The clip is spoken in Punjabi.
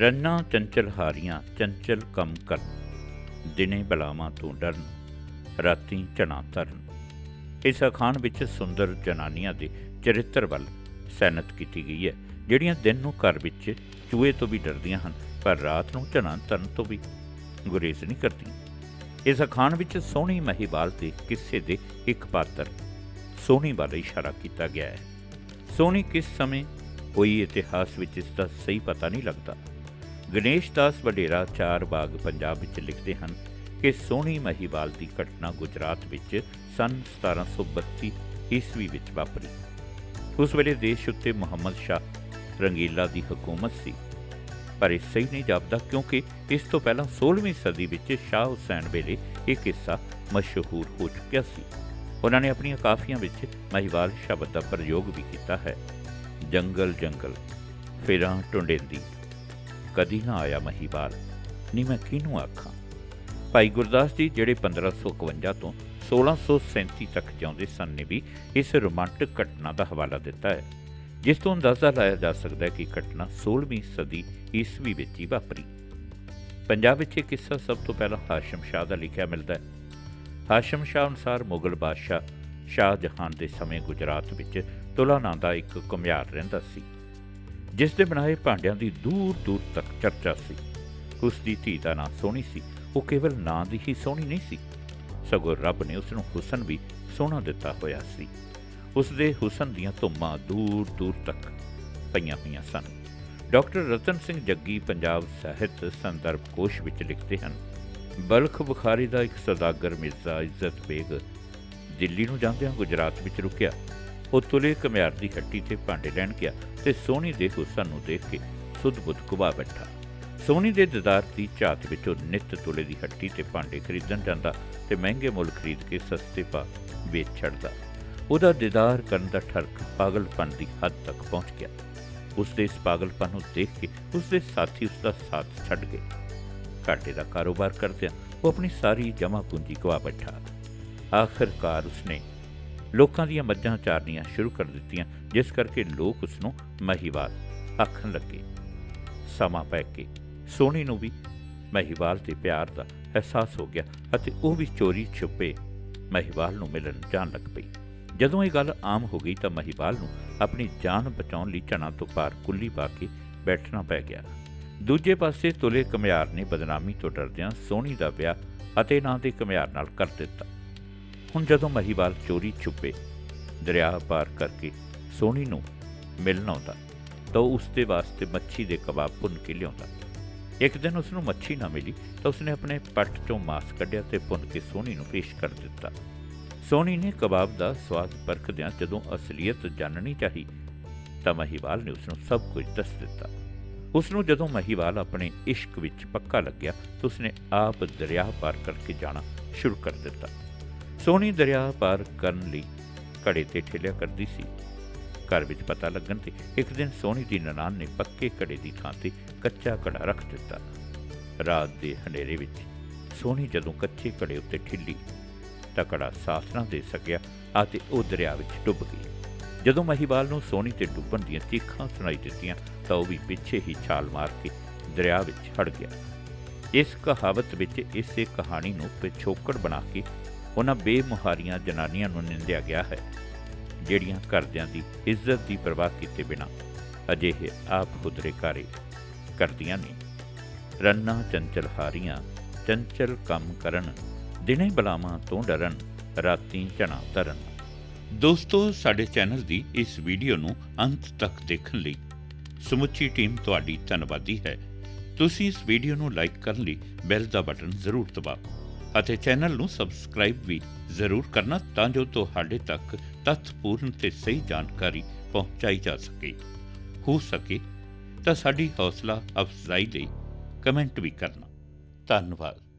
ਰੰਨਾ ਚੰਚਲ ਹਾਰੀਆਂ ਚੰਚਲ ਕੰਮ ਕਰਨ, ਦਿਨੇ ਬਲਾਵਾਂ ਤੋਂ ਡਰਨ, ਰਾਤੀ ਝਣਾ ਤਰਨ। ਇਸ ਅਖਾਣ ਵਿੱਚ ਸੁੰਦਰ ਜਨਾਨੀਆਂ ਦੇ ਚਰਿੱਤਰ ਵੱਲ ਸੈਨਤ ਕੀਤੀ ਗਈ ਹੈ, ਜਿਹੜੀਆਂ ਦਿਨ ਨੂੰ ਘਰ ਵਿੱਚ ਚੂਹੇ ਤੋਂ ਵੀ ਡਰਦੀਆਂ ਹਨ, ਪਰ ਰਾਤ ਨੂੰ ਝਣਾ ਤਰਨ ਤੋਂ ਵੀ ਗੁਰੇਜ਼ ਨਹੀਂ ਕਰਦੀਆਂ। ਇਸ ਅਖਾਣ ਵਿੱਚ ਸੋਹਣੀ ਮਹੀਵਾਲ ਦੇ ਕਿੱਸੇ ਦੇ ਇੱਕ ਪਾਤਰ ਸੋਹਣੀ ਵੱਲ ਇਸ਼ਾਰਾ ਕੀਤਾ ਗਿਆ ਹੈ। ਸੋਹਣੀ ਕਿਸ ਸਮੇਂ, ਕੋਈ ਇਤਿਹਾਸ ਵਿੱਚ ਇਸ ਦਾ ਸਹੀ ਪਤਾ ਨਹੀਂ ਲੱਗਦਾ। ਗਣੇਸ਼ ਦਾਸ ਵਡੇਰਾ ਚਾਰ ਬਾਗ ਪੰਜਾਬ ਵਿੱਚ ਲਿਖਦੇ ਹਨ ਕਿ ਸੋਹਣੀ ਮਹੀਵਾਲ ਦੀ ਘਟਨਾ ਗੁਜਰਾਤ ਵਿੱਚ ਸਨ 1732 ਈਸਵੀ ਵਿੱਚ ਵਾਪਰੀ। ਉਸ ਵੇਲੇ ਦੇਸ਼ ਉੱਤੇ ਮੁਹੰਮਦ ਸ਼ਾਹ ਰੰਗੀਲਾ ਦੀ ਹਕੂਮਤ ਸੀ। ਪਰ ਇਹ ਸਹੀ ਨਹੀਂ ਜਾਪਦਾ ਕਿਉਂਕਿ ਇਸ ਤੋਂ ਪਹਿਲਾਂ 16ਵੀਂ ਸਦੀ ਵਿੱਚ ਸ਼ਾਹ ਹੁਸੈਨ ਵੇਲੇ ਇਹ ਕਿੱਸਾ ਮਸ਼ਹੂਰ ਹੋ ਚੁੱਕਿਆ ਸੀ। ਉਹਨਾਂ ਨੇ ਆਪਣੀਆਂ ਕਾਫੀਆਂ ਵਿੱਚ ਮਹੀਵਾਲ ਸ਼ਬਦ ਦਾ ਪ੍ਰਯੋਗ ਵੀ ਕੀਤਾ ਹੈ। ਜੰਗਲ ਜੰਗਲ, ਫਿਰਾਂ ਟੁੰਡੇਂਦੀ ਕਦੀ ਨਾ ਆਇਆ ਮਹੀਵਾਲ ਨਹੀਂ ਮੈਂ ਕਿਹਨੂੰ ਆਖਾਂ? ਭਾਈ ਗੁਰਦਾਸ ਜੀ ਜਿਹੜੇ 1551 ਤੋਂ 1637 ਤੱਕ ਜਿਉਂਦੇ ਸਨ ਨੇ ਵੀ ਇਸ ਰੋਮਾਂਟਿਕ ਘਟਨਾ ਦਾ ਹਵਾਲਾ ਦਿੱਤਾ ਹੈ, ਜਿਸ ਤੋਂ ਅੰਦਾਜ਼ਾ ਲਾਇਆ ਜਾ ਸਕਦਾ ਹੈ ਕਿ ਘਟਨਾ 16ਵੀਂ ਸਦੀ ਈਸਵੀ ਵਿੱਚ ਹੀ ਵਾਪਰੀ। ਪੰਜਾਬ ਵਿੱਚ ਇਹ ਕਿੱਸਾ ਸਭ ਤੋਂ ਪਹਿਲਾਂ ਹਾਸ਼ਮ ਸ਼ਾਹ ਦਾ ਲਿਖਿਆ ਮਿਲਦਾ ਹੈ। ਹਾਸ਼ਮ ਸ਼ਾਹ ਅਨੁਸਾਰ ਮੁਗਲ ਬਾਦਸ਼ਾਹ ਸ਼ਾਹ ਜਹਾਨ ਦੇ ਸਮੇਂ ਗੁਜਰਾਤ ਵਿੱਚ ਤੁਲਾ ਨਾਂ ਦਾ ਇੱਕ ਕੁਮਿਆਰ ਰਹਿੰਦਾ ਸੀ। ਜਿਸ ਦੇ ਬਣਾਏ ਭਾਂਡਿਆਂ ਦੀ ਦੂਰ ਦੂਰ ਤੱਕ ਚਰਚਾ ਸੀ। ਉਸ ਦੀ ਧੀ ਦਾ ਨਾਂ ਸੋਹਣੀ ਸੀ। ਉਹ ਕੇਵਲ ਨਾਂ ਦੀ ਹੀ ਸੋਹਣੀ ਨਹੀਂ ਸੀ। ਸਗੋਂ ਰੱਬ ਨੇ ਉਸ ਨੂੰ ਹੁਸਨ ਵੀ ਸੋਹਣਾ ਦਿੱਤਾ ਹੋਇਆ ਸੀ। ਉਸ ਦੇ ਹੁਸਨ ਦੀਆਂ ਧੁੰਮਾਂ ਦੂਰ ਦੂਰ ਤੱਕ ਪਈਆਂ ਹੋਈਆਂ ਸਨ। ਡਾਕਟਰ ਰਤਨ ਸਿੰਘ ਜੱਗੀ ਪੰਜਾਬ ਸਾਹਿਤ ਸੰਦਰਭ ਕੋਸ਼ ਵਿੱਚ ਲਿਖਦੇ ਹਨ, ਬਲਖ ਬੁਖਾਰੀ ਦਾ ਇੱਕ ਸੌਦਾਗਰ ਮਿਰਜ਼ਾ ਇੱਜ਼ਤ ਬੇਗ ਦਿੱਲੀ ਨੂੰ ਜਾਂਦਿਆਂ ਗੁਜਰਾਤ ਵਿੱਚ ਰੁਕਿਆ। ਉਹ ਤੁਲੇ ਕਮਿਆਰ ਦੀ ਹੱਟੀ ਤੇ ਭਾਂਡੇ ਲੈਣ ਗਿਆ ਤੇ ਸੋਹਣੀ ਦੇ ਹੁਸਨ ਨੂੰ ਦੇਖ ਕੇ ਸੁੱਧ-ਬੁੱਧ ਕੁਬਾ ਬੈਠਾ। ਸੋਹਣੀ ਦੇ ਦਿਦਾਰ ਦੀ ਝਾਤ ਵਿੱਚੋਂ ਨਿੱਤ ਤੁਲੇ ਦੀ ਹੱਟੀ ਤੇ ਭਾਂਡੇ ਖਰੀਦਣ ਜਾਂਦਾ ਤੇ ਮਹਿੰਗੇ ਮੁੱਲ ਖਰੀਦ ਕੇ ਸਸਤੇ ਪਾ ਵੇਚ ਛੱਡਦਾ। ਉਹਦਾ ਦੀਦਾਰ ਕਰਨ ਦਾ ਠਰਕ ਪਾਗਲਪਨ ਦੀ ਹੱਦ ਤੱਕ ਪਹੁੰਚ ਗਿਆ। ਉਸ ਦੇ ਇਸ ਪਾਗਲਪਨ ਨੂੰ ਦੇਖ ਕੇ ਉਸ ਦੇ ਸਾਥੀ ਉਸ ਦਾ ਸਾਥ ਛੱਡ ਗਏ। ਘਾਟੇ ਦਾ ਕਾਰੋਬਾਰ ਕਰਦਿਆਂ ਉਹ ਆਪਣੀ ਸਾਰੀ ਜਮ੍ਹਾਂ ਪੂੰਜੀ ਗਵਾ ਬੈਠਾ। ਆਖਰਕਾਰ ਉਸਨੇ ਲੋਕਾਂ ਦੀਆਂ ਮੱਝਾਂ ਚਾਰਨੀਆਂ ਸ਼ੁਰੂ ਕਰ ਦਿੱਤੀਆਂ, ਜਿਸ ਕਰਕੇ ਲੋਕ ਉਸ ਨੂੰ ਮਹੀਵਾਲ ਆਖਣ ਲੱਗੇ। ਸਮਾਂ ਪੈ ਕੇ ਸੋਹਣੀ ਨੂੰ ਵੀ ਮਹੀਵਾਲ ਦੇ ਪਿਆਰ ਦਾ ਅਹਿਸਾਸ ਹੋ ਗਿਆ ਅਤੇ ਉਹ ਵੀ ਚੋਰੀ ਛੁਪੇ ਮਹੀਵਾਲ ਨੂੰ ਮਿਲਣ ਜਾਣ ਲੱਗ ਪਈ। ਜਦੋਂ ਇਹ ਗੱਲ ਆਮ ਹੋ ਗਈ ਤਾਂ ਮਹੀਵਾਲ ਨੂੰ ਆਪਣੀ ਜਾਨ ਬਚਾਉਣ ਲਈ ਝਣਾ ਤੋਂ ਪਾਰ ਕੁੱਲੀ ਪਾ ਕੇ ਬੈਠਣਾ ਪੈ ਗਿਆ। ਦੂਜੇ ਪਾਸੇ ਤੁਲੇ ਕਮਿਆਰ ਨੇ ਬਦਨਾਮੀ ਤੋਂ ਡਰਦਿਆਂ ਸੋਹਣੀ ਦਾ ਵਿਆਹ ਅਤੇ ਨਾਂ ਦੇ ਕਮਿਆਰ ਨਾਲ ਕਰ ਦਿੱਤਾ। ਹੁਣ ਜਦੋਂ ਮਹੀਵਾਲ ਚੋਰੀ ਛੁਪੇ, ਦਰਿਆ ਪਾਰ ਕਰਕੇ ਸੋਹਣੀ ਨੂੰ ਮਿਲਣ ਆਉਂਦਾ, ਤਾਂ ਉਹ ਉਸ ਦੇ ਵਾਸਤੇ ਮੱਛੀ ਦੇ ਕਬਾਬ ਭੁੰਨ ਕੇ ਲਿਆਉਂਦਾ। ਇੱਕ ਦਿਨ ਉਸ ਨੂੰ ਮੱਛੀ ਨਾ ਮਿਲੀ, ਤਾਂ ਉਸਨੇ ਆਪਣੇ ਪੱਟ ਚੋਂ ਮਾਸ ਕੱਢਿਆ ਤੇ ਭੁੰਨ ਕੇ ਸੋਹਣੀ ਨੂੰ ਪੇਸ਼ ਕਰ ਦਿੱਤਾ। ਸੋਹਣੀ ਨੇ ਕਬਾਬ ਦਾ ਸਵਾਦ ਪਰਖਦਿਆਂ ਜਦੋਂ ਅਸਲੀਅਤ ਜਾਣਨੀ ਚਾਹੀ, ਤਾਂ ਮਹੀਵਾਲ ਨੇ ਉਸ ਨੂੰ ਸਭ ਕੁਝ ਦੱਸ ਦਿੱਤਾ। ਉਸ ਨੂੰ ਜਦੋਂ ਮਹੀਵਾਲ ਆਪਣੇ ਇਸ਼ਕ ਵਿੱਚ ਪੱਕਾ ਲੱਗਿਆ, ਤਾਂ ਉਸਨੇ ਆਪ ਦਰਿਆ ਪਾਰ ਕਰਕੇ ਜਾਣਾ ਸ਼ੁਰੂ ਕਰ ਦਿੱਤਾ। ਸੋਹਣੀ ਦਰਿਆ ਪਾਰ ਕਰਨ ਲਈ ਘੜੇ ਤੇ ਠੇਲਿਆ ਕਰਦੀ ਸੀ। ਘਰ ਵਿੱਚ ਪਤਾ ਲੱਗਣ ਤੇ ਇੱਕ ਦਿਨ ਸੋਹਣੀ ਦੀ ਨਨਾਣ ਨੇ ਪੱਕੇ ਘੜੇ ਦੀ ਥਾਂ ਤੇ ਕੱਚਾ ਘੜਾ ਰੱਖ ਦਿੱਤਾ। ਰਾਤ ਦੇ ਹਨੇਰੇ ਵਿੱਚ ਸੋਹਣੀ ਜਦੋਂ ਕੱਚੇ ਘੜੇ ਉੱਤੇ ਠਿੱਲੀ, ਤਾਂ ਘੜਾ ਸਾਥ ਨਾ ਦੇ ਸਕਿਆ ਅਤੇ ਉਹ ਦਰਿਆ ਵਿੱਚ ਡੁੱਬ ਗਈ। ਜਦੋਂ ਮਹੀਵਾਲ ਨੂੰ ਸੋਹਣੀ ਤੇ ਡੁੱਬਣ ਦੀਆਂ ਚੀਖਾਂ ਸੁਣਾਈ ਦਿੱਤੀਆਂ, ਤਾਂ ਉਹ ਵੀ ਪਿੱਛੇ ਹੀ ਛਾਲ ਮਾਰ ਕੇ ਦਰਿਆ ਵਿੱਚ ਹੜ ਗਿਆ। ਇਸ ਕਹਾਵਤ ਵਿੱਚ ਇਸੇ ਕਹਾਣੀ ਨੂੰ ਪਿਛੋਕੜ ਬਣਾ ਕੇ ਉਹਨਾਂ ਬੇਮੁਹਾਰੀਆਂ ਜਨਾਨੀਆਂ ਨੂੰ ਨਿੰਦਿਆ ਗਿਆ ਹੈ, ਜਿਹੜੀਆਂ ਘਰਦਿਆਂ ਦੀ ਇੱਜ਼ਤ ਦੀ ਪਰਵਾਹ ਕੀਤੇ ਬਿਨਾ ਅਜਿਹੇ ਆਪ ਖੁਦਰੇ ਕਾਰੇ ਕਰਦੀਆਂ ਨੇ। ਰੰਨਾ ਚੰਚਲ ਹਾਰੀਆਂ, ਚੰਚਲ ਕੰਮ ਕਰਨ, ਦਿਨੇ ਬਲਾਵਾਂ ਤੋਂ ਡਰਨ, ਰਾਤੀ ਝਣਾ ਤਰਨ ਦੋਸਤੋ, ਸਾਡੇ ਚੈਨਲ ਦੀ ਇਸ ਵੀਡੀਓ ਨੂੰ ਅੰਤ ਤੱਕ ਦੇਖਣ ਲਈ ਸਮੁੱਚੀ ਟੀਮ ਤੁਹਾਡੀ ਧੰਨਵਾਦੀ ਹੈ। ਤੁਸੀਂ ਇਸ ਵੀਡੀਓ ਨੂੰ ਲਾਈਕ ਕਰਨ ਲਈ ਬੈਲ ਦਾ ਬਟਨ ਜ਼ਰੂਰ ਦਬਾਓ। ਅਤੇ ਚੈਨਲ ਨੂੰ ਸਬਸਕ੍ਰਾਈਬ ਵੀ ਜ਼ਰੂਰ ਕਰਨਾ ਤਾਂ ਜੋ ਤੁਹਾਡੇ ਤੱਕ ਤੱਥਪੂਰਨ ਤੇ ਸਹੀ ਜਾਣਕਾਰੀ ਪਹੁੰਚਾਈ ਜਾ ਸਕੇ। ਹੋ ਸਕੇ ਤਾਂ ਸਾਡੀ ਹੌਸਲਾ ਅਫਜ਼ਾਈ ਲਈ ਕਮੈਂਟ ਵੀ ਕਰਨਾ। ਧੰਨਵਾਦ।